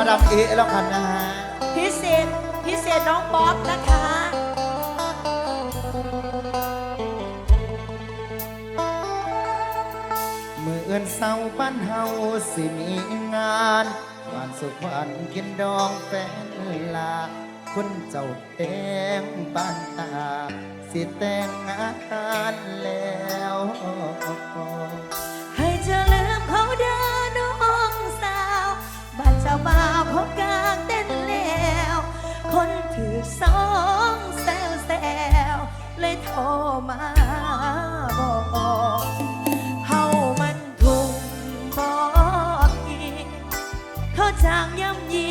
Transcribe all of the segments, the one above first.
พิเศษมาดามเอแล้วกันนะฮะพิเศษพิเศษน้องป๊อปนะคะมือเอื้อนเศร้าบ้านเฮาสิมีงานบ้านสุขวัญกินดองแฟนลาคุณเจ้าแดงบ้านตา สิแต่งงานแล้ว ให้เธอลืมเขาเดิ สองแซวแซวเลยโทรมาบอกเฮามันทุ่งบอกอีเขาจางย่ำยี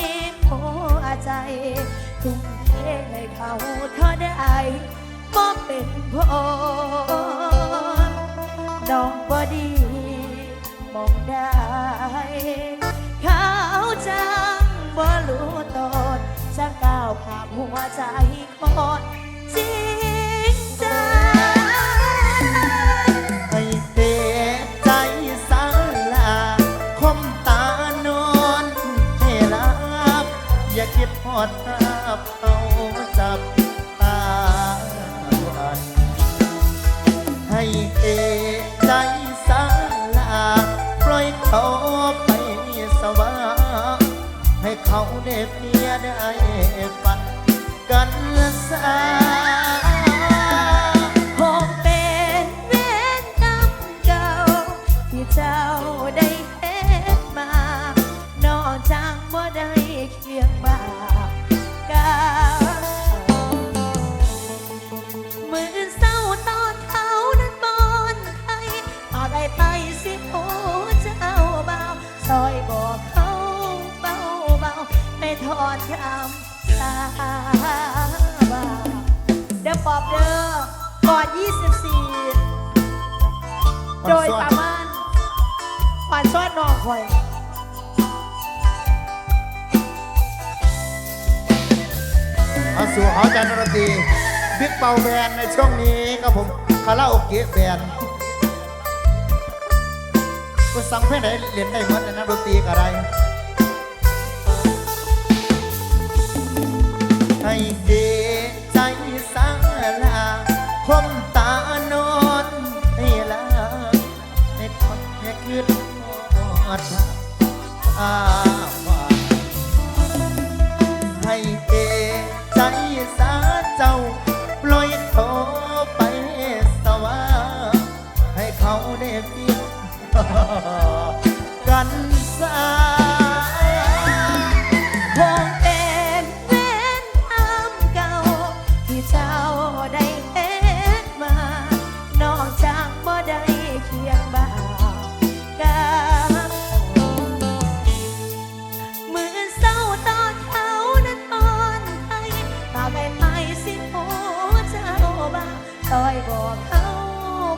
หัวใจทุ่มเทให้เขาเท่าได้บ่เป็นพอนองบอดีมองได้ เขาจังบ่รู้ตน ข้าวผ่าหัวใจคนจริงใจให้เตใจสังลาคมตานอนให้ลับอย่าคิดพอดภาพเอาจับตาวันให้เอใจ เขาได้เพียได้ฝันกันสาคงเป็นเวรกรรมเก่า ที่เจ้าได้เฮ็ดมานอกจากบ่ได้ ทอดคำสาบาเดี๋ยวปอบเด้อก่อน 24 โดยประมาณผ่านซ้อนนองคอยเอาสู่หอจันทรตีบิ๊กเป่าแบนในช่วงนี้ครับผมคาราโอเกะแบนก็สั่งเพลงไหนเล่นได้หมดนะนักดนตรีกับอะไร ใที่เจ้าได้เฮ็ดมา นอกจากบ่ได้เคียงบ่ากับมือเศร้าตอนเขานั้นอ่อนให้ปาไอ้ไปสิโอ้เจ้าบ่าวซอยบอกเขา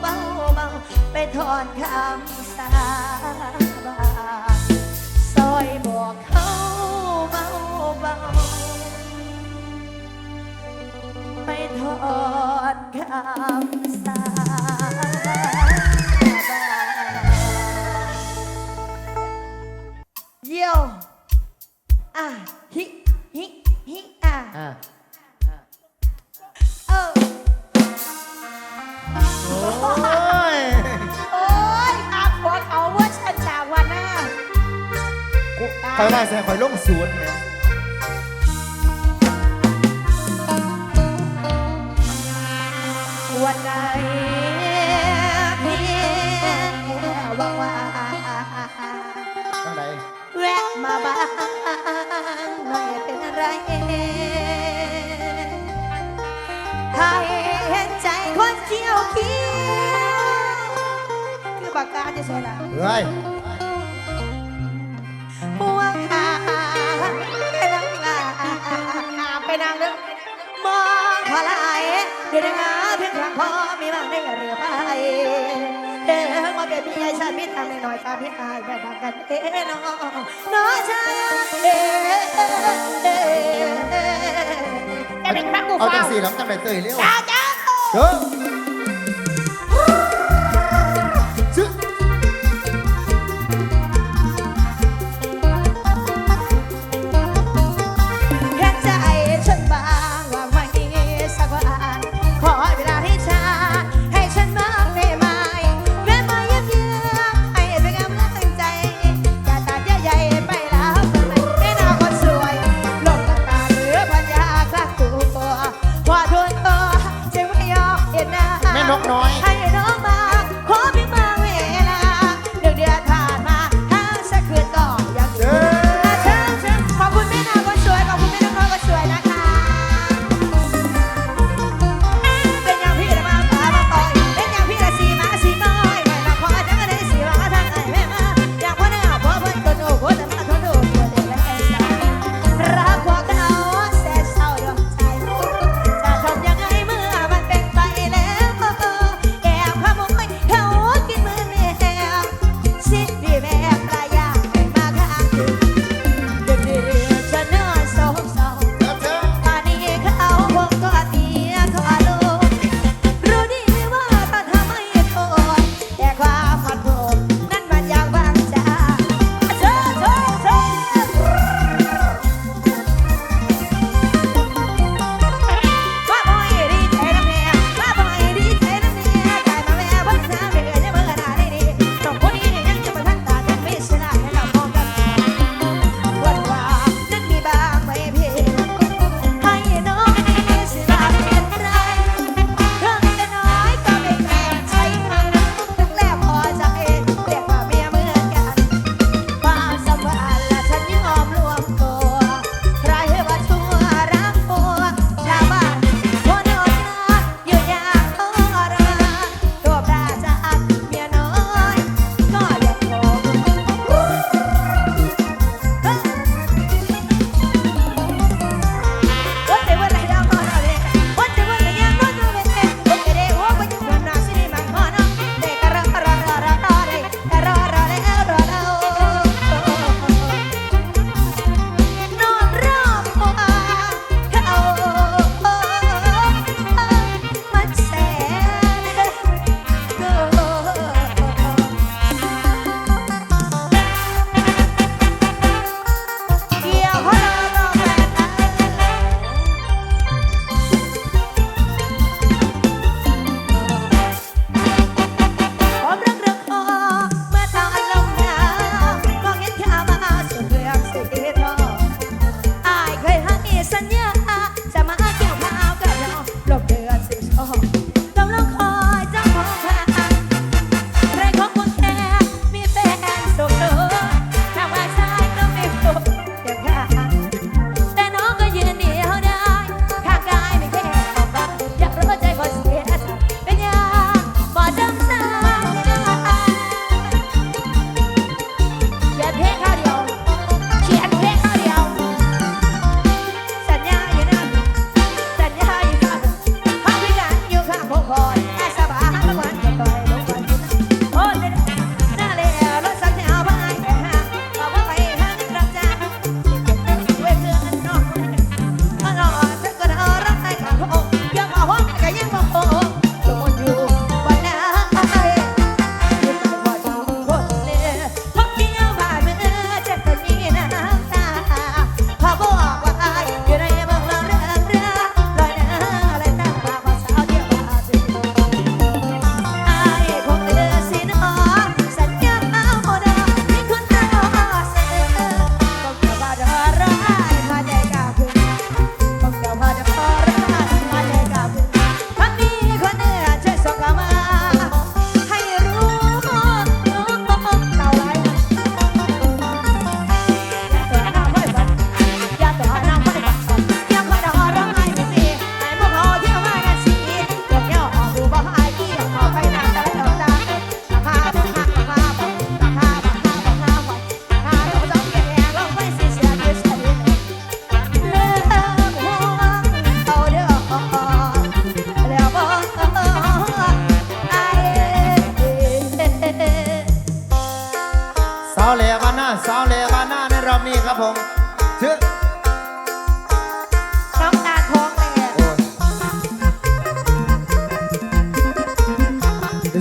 เบาเบาๆไปถอนคำ อนคำสาบานเยี่ยวอะฮิฮิฮิอะอะเออโอ้ยโอ้ยอาขวเขาว่าฉันจากวันหน้ากูคอยว่าใส่คอยลงสวนเนี่ย เจียวเขี้ยวคือปากกาจะใช่ละเฮ้ยหัวขาไปนั่งลาไปนั่งเด้อมองขลายเดี๋ยวนะเพียงครั้งพอมีบางได้เรือไปเด้อมาเป็นพี่ไอ้ชาติพี่ทำหน่อยๆตามพี่อายแบบกันเอ้น้องน้องชายเอ้จะเป็นพระกูเอาจัฟ้างสี่หลังจังไหนเตยเร็วจ้าจ้าเด้อ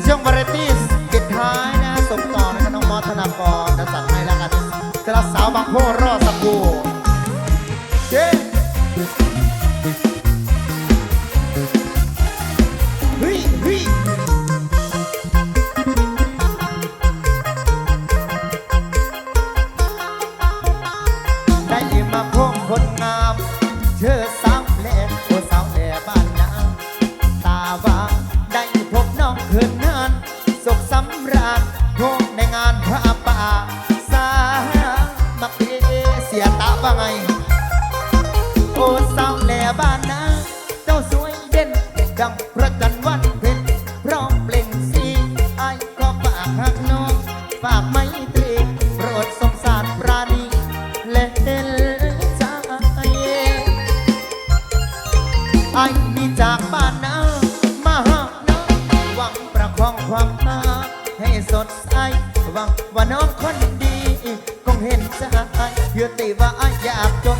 ช่วงวาไรตีสปิดท้ายนะสมต่อนะน้องมอธนากรจะจัดให้แล้วกันสำหรับสาวบางโพรอด รีสงสารปราณีและนใจไอ้มีจากบ้านนามาหาน้องหวังประคองความตาให้สดใสหวังว่าน้องคนดีคงเห็นใจเพื่อตีว่าอยากจน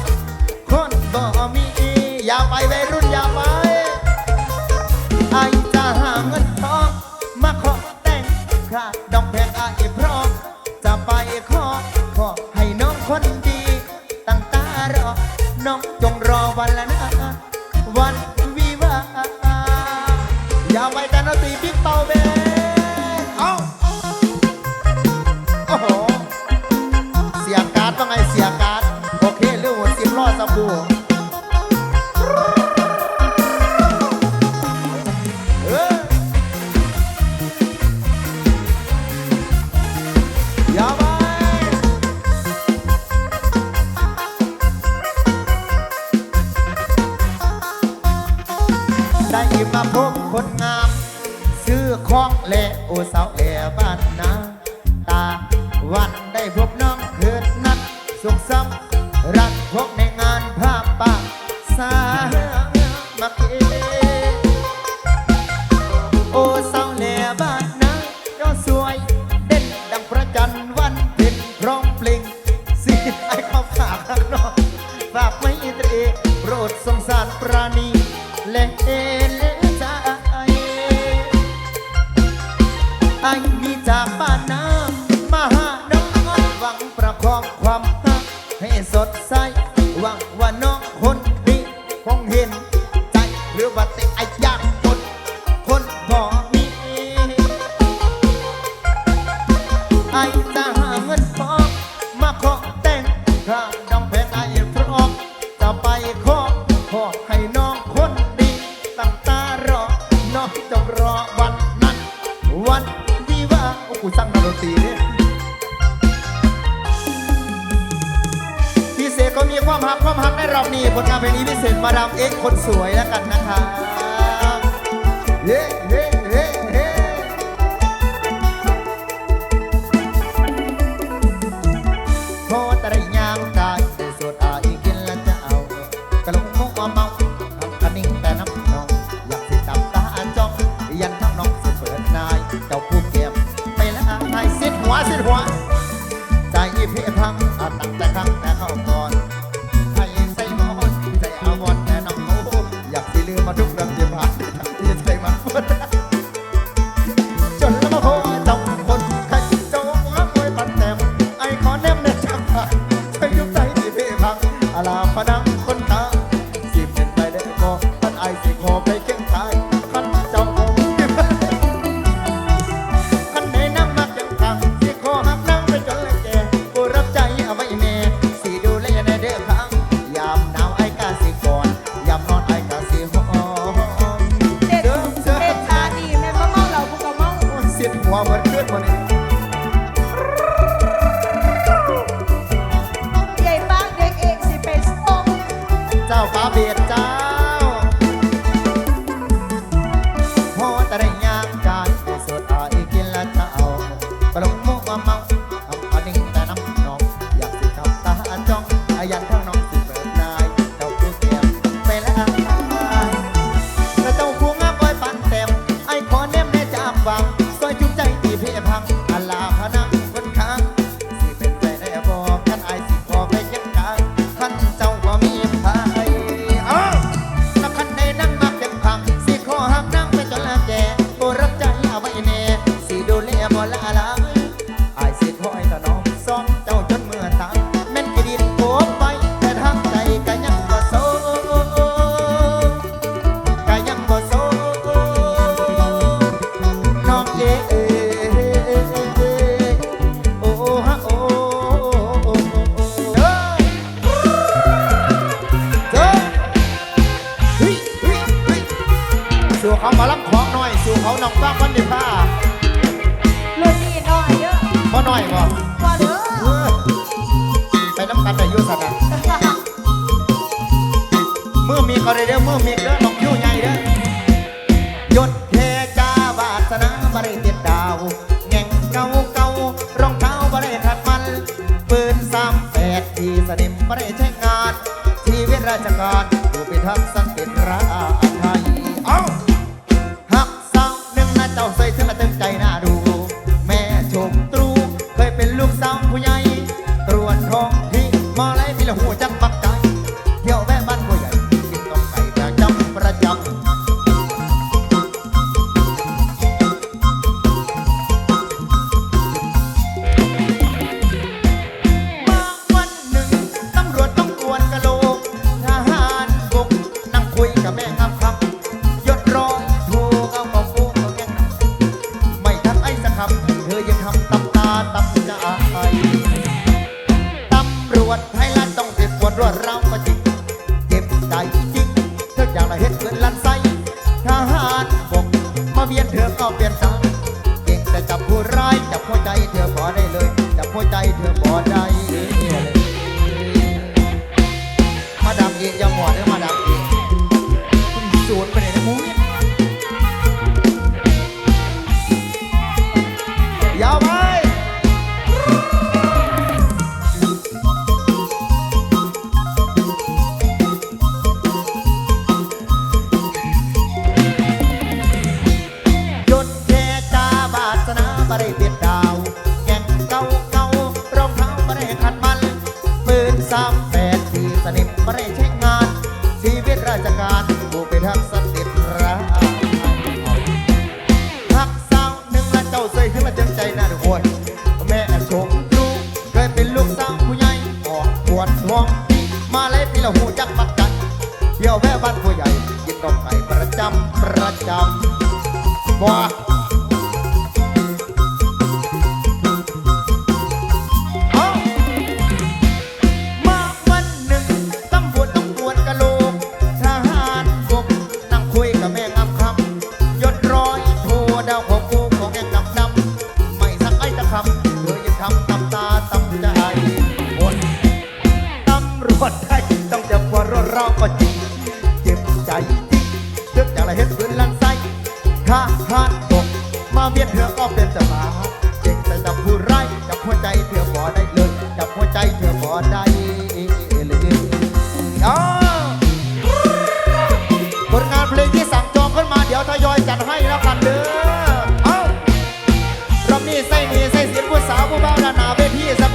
คนบ่มียาวไปวัยรุ่นอยากไป ไอ้นี่จากบ้านน้ำมาหาน้องงอนหวังประคองความรักให้สดใส forward ราชการผู้พิทักษ์สันติราษ ยนเธอก็เปลี่ยนสาเก่งแต่จับผู้ร้ายจับหัวใจเธอบ่ได้เลยจับหัวใจเธอบ่ได้ บ้านผู้ใหญ่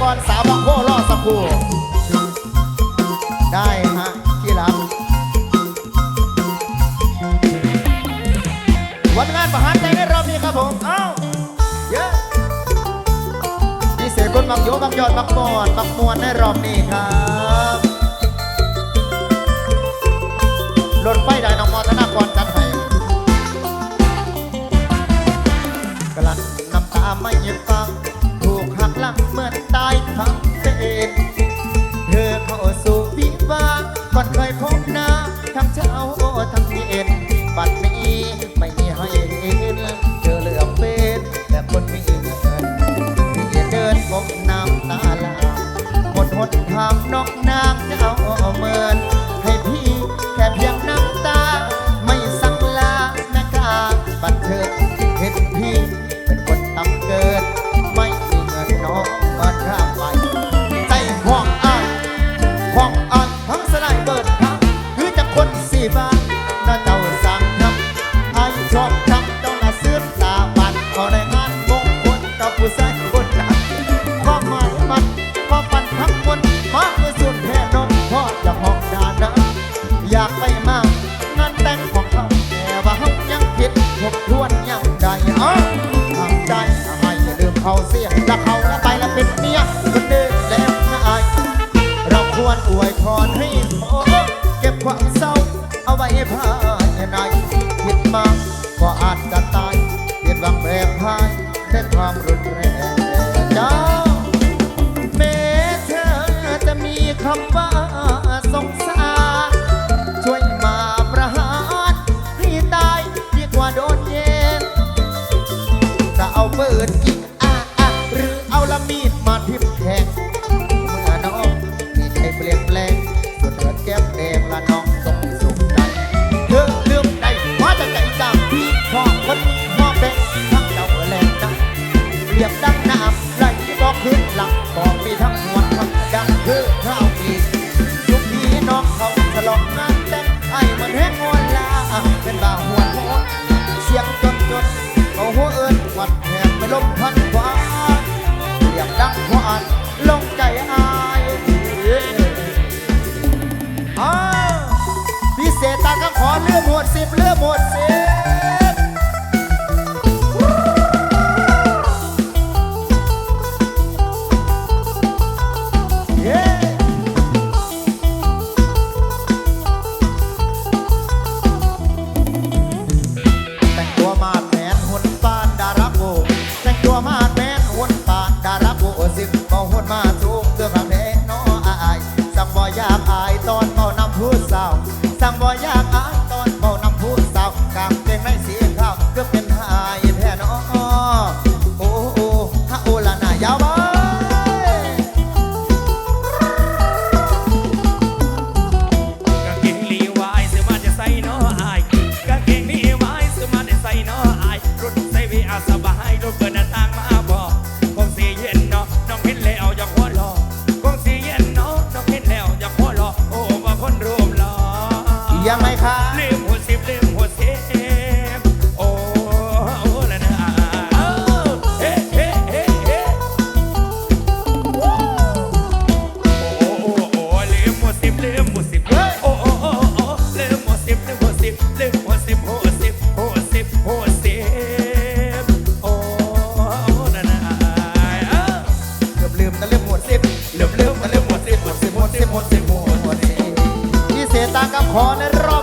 ก่อนสาวบางโครอสักครู่ได้ฮะที่รักวันงานประหารใจในรอบนี้ครับผม เอ้าเยอะมีเสียคนมักโยมักยอดมักบอนบางมวนในรอบนี้ครับ ทถามนอกนางจะ วยพรให้พอเก็บความเศร้า เอาไว้ภายในคิดมากก็อาจจะตายเปลี่ยนวางแปรพายด้วความรุนแรง บอ กับข